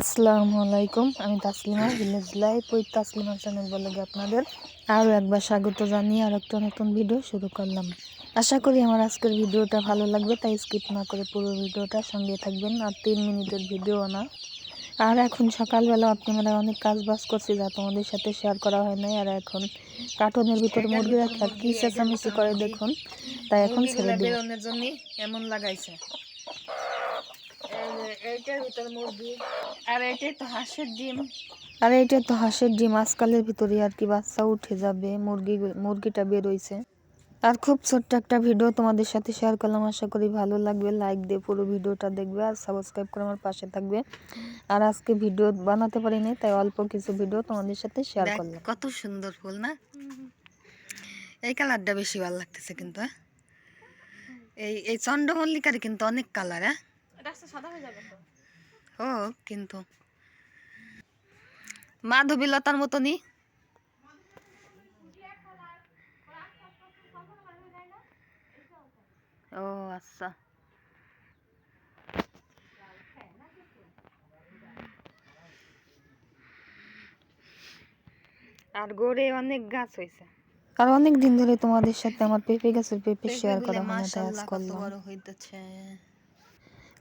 আসসালামু আলাইকুম, আমি তাসলিমা, ভিলেজ লাইফ ওই তাসলিমা চ্যানেল বলে আপনাদের আরও একবার স্বাগত জানিয়ে আর একটা নতুন ভিডিও শুরু করলাম। আশা করি আমার আজকের ভিডিওটা ভালো লাগবে, তাই স্কিপ না করে পুরো ভিডিওটা সঙ্গে থাকবেন আর তিন মিনিটের ভিডিও না। আর এখন সকালবেলা আপনারা অনেক কাজ বাজ করছি যা তোমাদের সাথে শেয়ার করা হয় নাই, আর এখন কার্টনের ভিতরে মুরগি আর কি চেঁচামেচি করে দেখুন। তাই এখন দেব বেরোনোর জন্য এমন লাগাইছে। এইটার ভিতর মুরগি আর এইটাই তো হাঁসের ডিম। আর এটা তো হাঁসের ডিম আজকালের ভিতরে আর কি বাচ্চা উঠে যাবে মুরগি মুরগিটা বেরোইছে আর খুব ছোট্ট একটা ভিডিও তোমাদের সাথে শেয়ার করলাম আশা করি ভালো লাগবে। লাইক দিয়ে পুরো ভিডিওটা দেখবে আর সাবস্ক্রাইব করে আমার পাশে থাকবে। আর আজকে ভিডিও বানাতে পারিনি তাই অল্প কিছু ভিডিও তোমাদের সাথে শেয়ার করলাম। কত সুন্দর ফুল না? এই কালারটা বেশি ভালো লাগতেছে কিন্তু হ্যাঁ? এই এই চন্দ্রমল্লিকার কিন্তু অনেক কালার হ্যাঁ? ও কিন্তু। মাধবীলতার মতনই। ও আচ্ছা। আর গোড়ে অনেক গাছ হয়েছে। আর অনেক দিন ধরে তোমাদের সাথে আমার পেঁপে গাছের পেঁপে শেয়ার করা হয় না তাই আজ করলাম।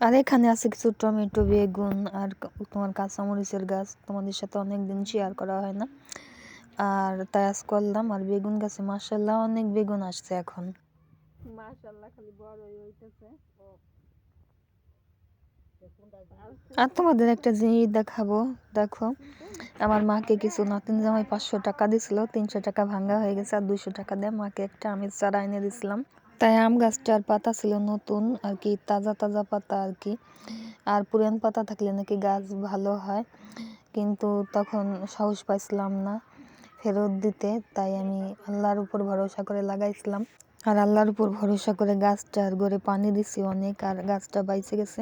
আর এখানে আছে কিছু টমেটো বেগুন আর তোমার কাঁচামরিচের গাছ। তোমাদের সাথে অনেক দিন শেয়ার করা হয় না। আর তাই আজ করলাম। আর বেগুন গাছে মাসাল্লাহ অনেক বেগুন আসছে এখন। খালি বড়ই হইতেছে। আর তোমাদের একটা জিনিস দেখাবো। দেখো আমার মাকে কিছু নাতিন জামাই পাঁচশো টাকা দিছিল। তিনশো টাকা ভাঙ্গা হয়ে গেছে আর দুইশো টাকা দিয়ে। মাকে একটা আমের চারা এনে দিছিলাম। তাই আম গাছটার পাতা ছিল নতুন, আর কি তাজা তাজা পাতা আর কি। আর পুরান পাতা থাকলে নাকি গাছ ভালো হয়। কিন্তু তখন সাহস পাইছিলাম না ফেরত দিতে, তাই আমি আল্লাহর উপর ভরসা করে লাগাইছিলাম। আর আল্লাহর উপর ভরসা করে গাছটার গড়ে পানি দিছি অনেক, আর গাছটা বাইচে গেছে।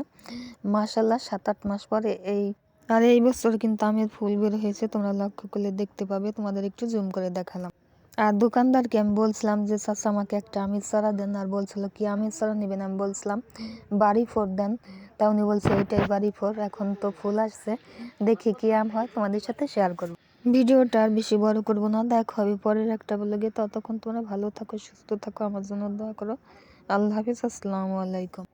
মাশাল্লাহ সাত আট মাস পরে এই, আর এই বছর কিন্তু আমের ফুল বের হয়েছে, তোমরা লক্ষ্য করলে দেখতে পাবে। তোমাদের একটু জুম করে দেখালাম। আর দোকানদারকে আমি বলছিলাম যে, চাচা, আমাকে একটা আমের চারা দেন। আর বলছিল, কি আমের চারা নেবেন? আমি বলছিলাম, বাড়ি ফোর দেন। তা উনি বলছে এটাই বাড়ি ফোর, এখন তো ফুল আসছে। দেখি কি আম হয়, তোমাদের সাথে শেয়ার করব। ভিডিওটা আর বেশি বড় করব না, দেখো হবে পরের একটা বলে গিয়ে ততক্ষণ তোমরা ভালো থাকো, সুস্থ থাকো, আমার জন্য দোয়া করো। আল্লাহ হাফিজ, আসসালামু আলাইকুম।